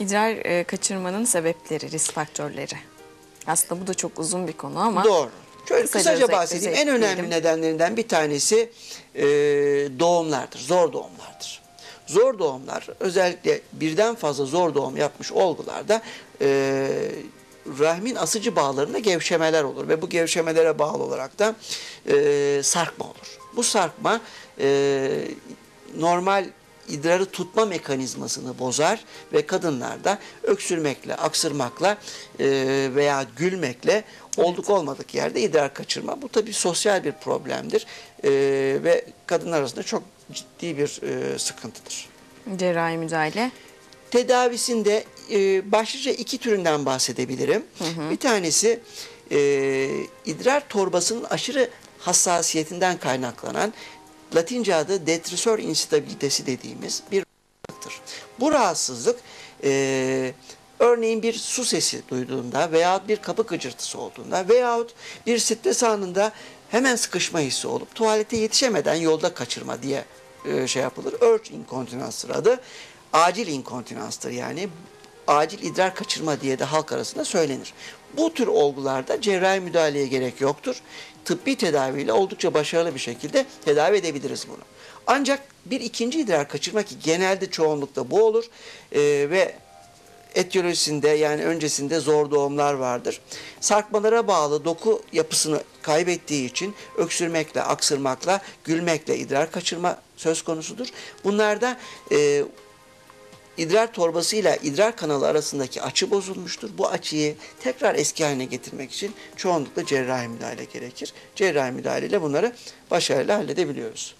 İdrar e, kaçırmanın sebepleri, risk faktörleri. Aslında bu da çok uzun bir konu ama Doğru. Şöyle Kısaca kısaca bahsedeyim. En önemli nedenlerinden bir tanesi e, doğumlardır, zor doğumlardır. Zor doğumlar, özellikle birden fazla zor doğum yapmış olgularda e, rahmin asıcı bağlarında gevşemeler olur ve bu gevşemelere bağlı olarak da e, sarkma olur. Bu sarkma e, normal idrarı tutma mekanizmasını bozar ve kadınlarda öksürmekle, aksırmakla e, veya gülmekle olduk olmadık yerde idrar kaçırma. Bu tabii sosyal bir problemdir e, ve kadın arasında çok ciddi bir e, sıkıntıdır. cerrahi müdahale. Tedavisinde e, başlıca iki türünden bahsedebilirim. Bir tanesi e, idrar torbasının aşırı hassasiyetinden kaynaklanan Latince adı detrisör instabilitesi dediğimiz bir rahatsızlıktır. Bu rahatsızlık e, örneğin bir su sesi duyduğunda veya bir kapı gıcırtısı olduğunda veyahut bir stres anında hemen sıkışma hissi olup tuvalete yetişemeden yolda kaçırma diye e, şey yapılır. Urge incontinence'dır adı. Acil inkontinanstır yani. Acil idrar kaçırma diye de halk arasında söylenir. Bu tür olgularda cerrahi müdahaleye gerek yoktur. Tıbbi tedaviyle oldukça başarılı bir şekilde tedavi edebiliriz bunu. Ancak bir ikinci idrar kaçırma ki genelde çoğunlukta bu olur e, ve etiyolojisinde yani öncesinde zor doğumlar vardır. Sarkmalara bağlı doku yapısını kaybettiği için öksürmekle, aksırmakla, gülmekle idrar kaçırma söz konusudur. Bunlarda e, idrar torbasıyla idrar kanalı arasındaki açı bozulmuştur. Bu açıyı tekrar eski haline getirmek için çoğunlukla cerrahi müdahale gerekir. Cerrahi müdahaleyle bunları başarıyla halledebiliyoruz.